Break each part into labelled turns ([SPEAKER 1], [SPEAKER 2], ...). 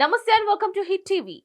[SPEAKER 1] Namaste and welcome to hit TV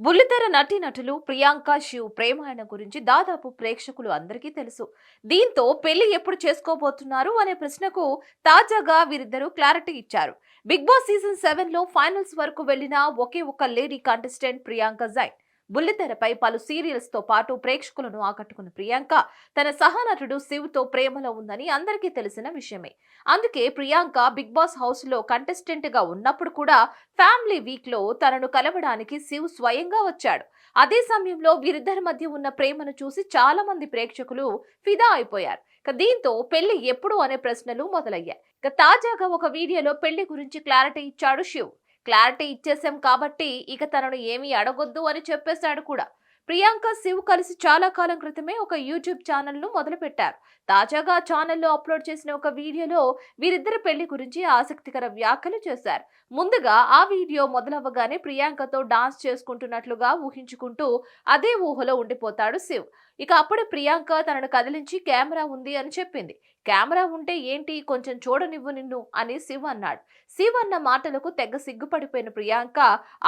[SPEAKER 1] బుల్లితెర నటి నటులు ప్రియాంక శివ్ ప్రేమాయణ గురించి దాదాపు ప్రేక్షకులు అందరికీ తెలుసు. దీంతో పెళ్ళి ఎప్పుడు చేసుకోబోతున్నారు అనే ప్రశ్నకు తాజాగా వీరిద్దరూ క్లారిటీ ఇచ్చారు. బిగ్ బాస్ సీజన్ సెవెన్లో ఫైనల్స్ వరకు వెళ్ళిన ఒకే ఒక లేడీ కంటెస్టెంట్ ప్రియాంక జైన్. బుల్లితెరపై పలు సీరియల్స్తో పాటు ప్రేక్షకులను ఆకట్టుకున్న ప్రియాంక తన సహనటుడు శివ్తో ప్రేమలో ఉందని అందరికీ తెలిసిన విషయమే. అందుకే ప్రియాంక బిగ్ బాస్ హౌస్లో కంటెస్టెంట్గా ఉన్నప్పుడు కూడా ఫ్యామిలీ వీక్లో తనను కలవడానికి శివ్ స్వయంగా వచ్చాడు. అదే సమయంలో వీరిద్దరి మధ్య ఉన్న ప్రేమను చూసి చాలా మంది ప్రేక్షకులు ఫిదా అయిపోయారు. దీంతో పెళ్ళి ఎప్పుడు అనే ప్రశ్నలు మొదలయ్యాయి. ఇక తాజాగా ఒక వీడియోలో పెళ్ళి గురించి క్లారిటీ ఇచ్చాడు శివ్. క్లారిటీ ఇచ్చేసాం కాబట్టి ఇక తనను ఏమీ అడగొద్దు అని చెప్పేశాడు కూడా. ప్రియాంక శివ్ కలిసి చాలా కాలం క్రితమే ఒక యూట్యూబ్ ఛానల్ను మొదలుపెట్టారు. తాజాగా ఛానల్లో అప్లోడ్ చేసిన ఒక వీడియోలో వీరిద్దరి పెళ్ళి గురించి ఆసక్తికర వ్యాఖ్యలు చేశారు. ముందుగా ఆ వీడియో మొదలవ్వగానే ప్రియాంకతో డాన్స్ చేసుకుంటున్నట్లుగా ఊహించుకుంటూ అదే ఊహలో ఉండిపోతాడు శివ్. ఇక అప్పుడు ప్రియాంక తనను కదిలించి కెమెరా ఉంది అని చెప్పింది. కెమెరా ఉంటే ఏంటి? కొంచెం చూడనివ్వు నిన్ను అని శివ్ అన్నాడు. శివ్ అన్న మాటలకు తెగ సిగ్గుపడిపోయిన ప్రియాంక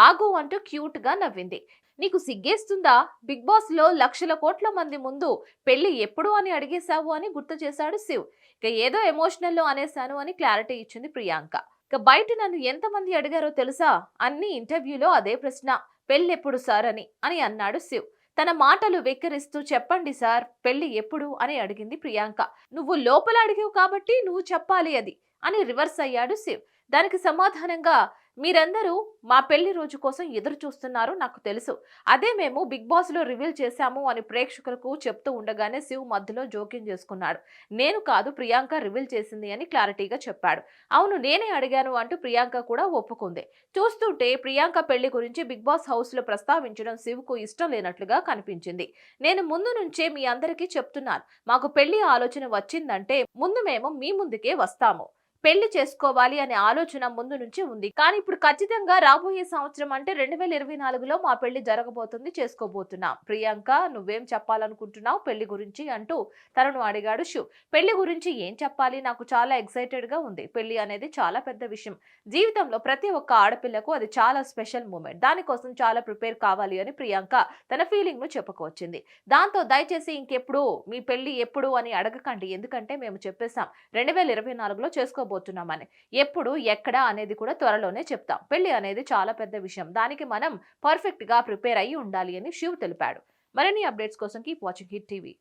[SPEAKER 1] ఆగు అంటూ క్యూట్గా నవ్వింది. నీకు సిగ్గేస్తుందా? బిగ్ బాస్లో లక్షల కోట్ల మంది ముందు పెళ్ళి ఎప్పుడు అని అడిగేశావు అని గుర్తు చేశాడు శివ్. ఇక ఏదో ఎమోషనల్లో అనేశాను అని క్లారిటీ ఇచ్చింది ప్రియాంక. ఇక బయట నన్ను ఎంతమంది అడిగారో తెలుసా? అన్ని ఇంటర్వ్యూలో అదే ప్రశ్న పెళ్ళెప్పుడు సార్ అని అని అన్నాడు శివ్. తన మాటలు వెక్కిరిస్తూ చెప్పండి సార్ పెళ్ళి ఎప్పుడు అని అడిగింది ప్రియాంక. నువ్వు లోపల అడిగావు కాబట్టి నువ్వు చెప్పాలి అది అని రివర్స్ అయ్యాడు శివ్. దానికి సమాధానంగా మీరందరూ మా పెళ్ళి రోజు కోసం ఎదురు చూస్తున్నారు నాకు తెలుసు. అదే మేము బిగ్ బాస్లో రివీల్ చేశాము అని ప్రేక్షకులకు చెప్తూ ఉండగానే శివ్ మధ్యలో జోక్యం చేసుకున్నాడు. నేను కాదు ప్రియాంక రివీల్ చేసింది అని క్లారిటీగా చెప్పాడు. అవును నేనే అడిగాను అంటూ ప్రియాంక కూడా ఒప్పుకుంది. చూస్తుంటే ప్రియాంక పెళ్ళి గురించి బిగ్ బాస్ హౌస్లో ప్రస్తావించడం శివ్కు ఇష్టం లేనట్లుగా కనిపించింది. నేను ముందు నుంచే మీ అందరికీ చెప్తున్నాను. మాకు పెళ్ళి ఆలోచన వచ్చిందంటే ముందు మేము మీ ముందుకే వస్తాము. పెళ్ళి చేసుకోవాలి అనే ఆలోచన ముందు నుంచి ఉంది. కానీ ఇప్పుడు ఖచ్చితంగా రాబోయే సంవత్సరం అంటే రెండు వేల ఇరవై నాలుగులో మా పెళ్ళి జరగబోతుంది చేసుకోబోతున్నాం. ప్రియాంక నువ్వేం చెప్పాలనుకుంటున్నావు? పెళ్ళి గురించి అంటూ తనను అడిగాడు శివ్. పెళ్ళి గురించి ఏం చెప్పాలి? నాకు చాలా ఎక్సైటెడ్గా ఉంది. పెళ్ళి అనేది చాలా పెద్ద విషయం. జీవితంలో ప్రతి ఒక్క ఆడపిల్లకు అది చాలా స్పెషల్ మూమెంట్ దానికోసం చాలా ప్రిపేర్ కావాలి అని ప్రియాంక తన ఫీలింగ్ను చెప్పుకొచ్చింది. దాంతో దయచేసి ఇంకెప్పుడు మీ పెళ్ళి ఎప్పుడు అని అడగకండి. ఎందుకంటే మేము చెప్పేశాం రెండు వేల ఇరవై నాలుగులో చేసుకోబో చేసుకోబోతున్నామని ఎప్పుడు ఎక్కడ అనేది కూడా త్వరలోనే చెప్తాం. పెళ్ళి అనేది చాలా పెద్ద విషయం. దానికి మనం పర్ఫెక్ట్గా ప్రిపేర్ అయ్యి ఉండాలి అని శివ్ తెలిపాడు. మరిన్ని అప్డేట్స్ కోసం కీప్ వాచింగ్ హిట్ టీవీ.